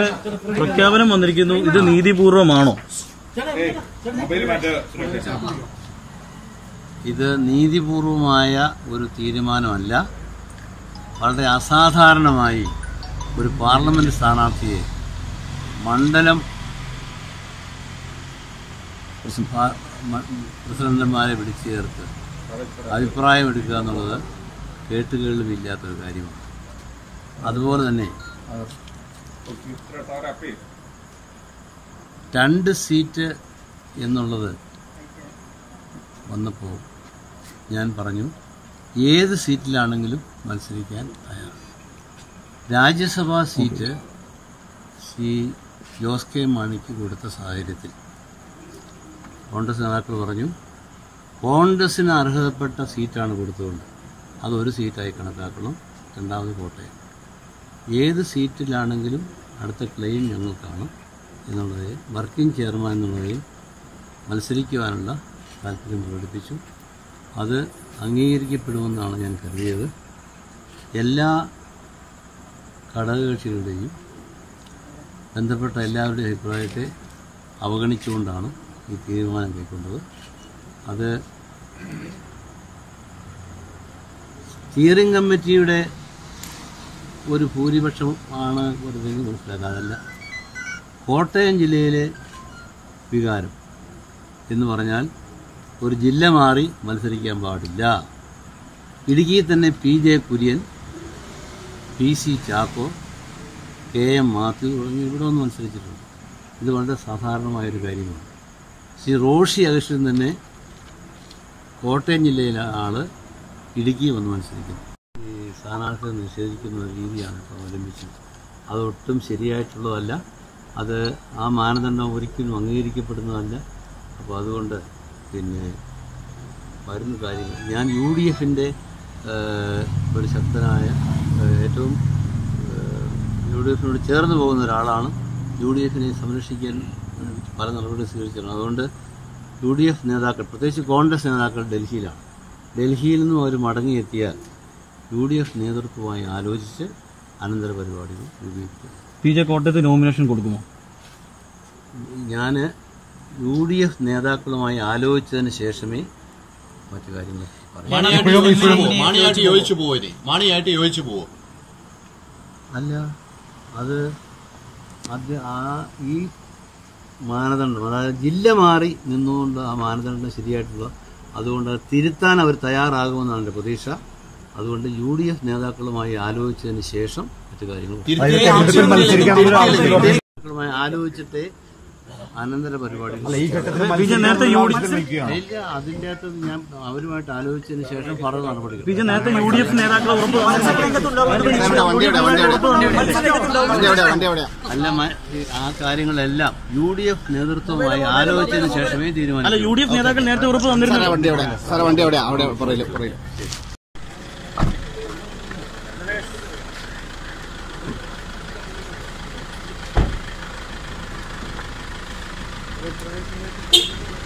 സാറേ പ്രഖ്യാപനം വന്നിരിക്കുന്നു. ഇത് നീതിപൂർവമാണോ? ഇത് നീതിപൂർവമായ ഒരു തീരുമാനമല്ല. വളരെ അസാധാരണമായി ഒരു പാർലമെന്റ് സ്ഥാനാർത്ഥിയെ മണ്ഡലം പ്രസിഡന്റുമാരെ വിളിച്ചു ചേർത്ത് അഭിപ്രായം എടുക്കുക എന്നുള്ളത് കേട്ടുകേൾവില്ലാത്തൊരു കാര്യമാണ്. അതുപോലെ തന്നെ രണ്ട് സീറ്റ് എന്നുള്ളത് വന്നപ്പോൾ ഞാൻ പറഞ്ഞു ഏത് സീറ്റിലാണെങ്കിലും മത്സരിക്കാൻ തയ്യാറാണ്. രാജ്യസഭാ സീറ്റ് സി ജോസ് കെ മാണിക്ക് കൊടുത്ത സാഹചര്യത്തിൽ. കോൺഗ്രസ് നേതാക്കൾ പറഞ്ഞു കോൺഗ്രസ്സിന് അർഹതപ്പെട്ട സീറ്റാണ് കൊടുത്തുകൊണ്ട് അതൊരു സീറ്റായി കണക്കാക്കണം. രണ്ടാമത് കോട്ടയം. ഏത് സീറ്റിലാണെങ്കിലും അടുത്ത ക്ലെയിം ഞങ്ങൾക്കാണ് എന്നുള്ളതേ വർക്കിംഗ് ചെയർമാൻ എന്നുള്ളതിൽ മത്സരിക്കുവാനുള്ള താല്പര്യം പ്രകടിപ്പിച്ചു. അത് അംഗീകരിക്കപ്പെടുമെന്നാണ് ഞാൻ കരുതിയത്. എല്ലാ ഘടകകക്ഷികളുടെയും ബന്ധപ്പെട്ട എല്ലാവരുടെയും അഭിപ്രായത്തെ അവഗണിച്ചുകൊണ്ടാണ് ഈ തീരുമാനം കൈക്കൊണ്ടത്. അത് സ്റ്റിയറിംഗ് കമ്മിറ്റിയുടെ ഒരു ഭൂരിപക്ഷം ആണ് മനസ്സിലാക്കുക അതല്ല. കോട്ടയം ജില്ലയിലെ വികാരം എന്ന് പറഞ്ഞാൽ ഒരു ജില്ല മാറി മത്സരിക്കാൻ പാടില്ല. ഇടുക്കിയിൽ തന്നെ P J Kurian P C Chacko K M Mathew തുടങ്ങി ഇവിടെ ഒന്ന് മത്സരിച്ചിട്ടുണ്ട്. ഇത് വളരെ സാധാരണമായൊരു കാര്യമാണ്. ശ്രീ റോഷി അഗസ്റ്റിൻ തന്നെ കോട്ടയം ജില്ലയിലെ ആൾ ഇടുക്കി വന്ന് മത്സരിക്കുന്നു. സ്ഥാനാർത്ഥിയെ നിഷേധിക്കുന്ന ഒരു രീതിയാണ് ഇപ്പോൾ അവലംബിച്ചത്. അതൊട്ടും ശരിയായിട്ടുള്ളതല്ല. അത് ആ മാനദണ്ഡം ഒരിക്കലും അംഗീകരിക്കപ്പെടുന്നതല്ല. അപ്പോൾ അതുകൊണ്ട് പിന്നെ വരുന്ന കാര്യങ്ങൾ. ഞാൻ യു ഡി എഫിന്റെ ഒരു ശക്തനായ ഏറ്റവും യു ഡി എഫിനോട് ചേർന്ന് പോകുന്ന ഒരാളാണ്. യു ഡി എഫിനെ സംരക്ഷിക്കാൻ പല നടപടികൾ സ്വീകരിച്ചിട്ടുണ്ട്. അതുകൊണ്ട് യു ഡി എഫ് നേതാക്കൾ പ്രത്യേകിച്ച് കോൺഗ്രസ് നേതാക്കൾ ഡൽഹിയിലാണ്. ഡൽഹിയിൽ നിന്നും അവർ മടങ്ങിയെത്തിയാൽ യു ഡി എഫ് നേതൃത്വമായി ആലോചിച്ച് അനന്തര പരിപാടികൾ രൂപീകരിക്കും. പി ജെ കോട്ടയത്ത് നോമിനേഷൻ കൊടുക്കുമോ? ഞാൻ യു ഡി എഫ് നേതാക്കളുമായി ആലോചിച്ചതിന് ശേഷമേ മറ്റു കാര്യങ്ങൾ മാണിയായിട്ട് യോജിച്ചു പോവോ? മാണിയായിട്ട് യോജിച്ചു പോവോ മാണിയായിട്ട് യോജിച്ചു പോവോ? അല്ല അത് അത് ആ ഈ മാനദണ്ഡം അതായത് ജില്ല മാറി നിന്നുകൊണ്ട് ആ മാനദണ്ഡം ശരിയായിട്ടുള്ള അതുകൊണ്ട് അത് തിരുത്താൻ അവർ തയ്യാറാകുമെന്നാണ് എന്റെ പ്രതീക്ഷ. അതുകൊണ്ട് യു ഡി എഫ് നേതാക്കളുമായി ആലോചിച്ചതിന് ശേഷം മറ്റു കാര്യങ്ങൾ. നേതാക്കളുമായി ആലോചിച്ചിട്ടേ അനന്തര പരിപാടികൾ ഇല്ല അതിന്റെ അകത്ത് ഞാൻ അവരുമായിട്ട് ആലോചിച്ചതിന് ശേഷം ഫറ നടപടികൾ. പി ജെ നേരത്തെ യു ഡി എഫ് നേതാക്കളെ അല്ല ആ കാര്യങ്ങളെല്ലാം യു ഡി എഫ് നേതൃത്വമായി ആലോചിച്ചതിന് ശേഷമേ തീരുമാനം യു ഡി എഫ് നേതാക്കൾ നേരത്തെ ഉറപ്പ് തന്നിരുന്നു വണ്ടി അവിടെ സാറേ വണ്ടി അവിടെ അവിടെ പറയില്ല പുറയിൽ Eletronicamente.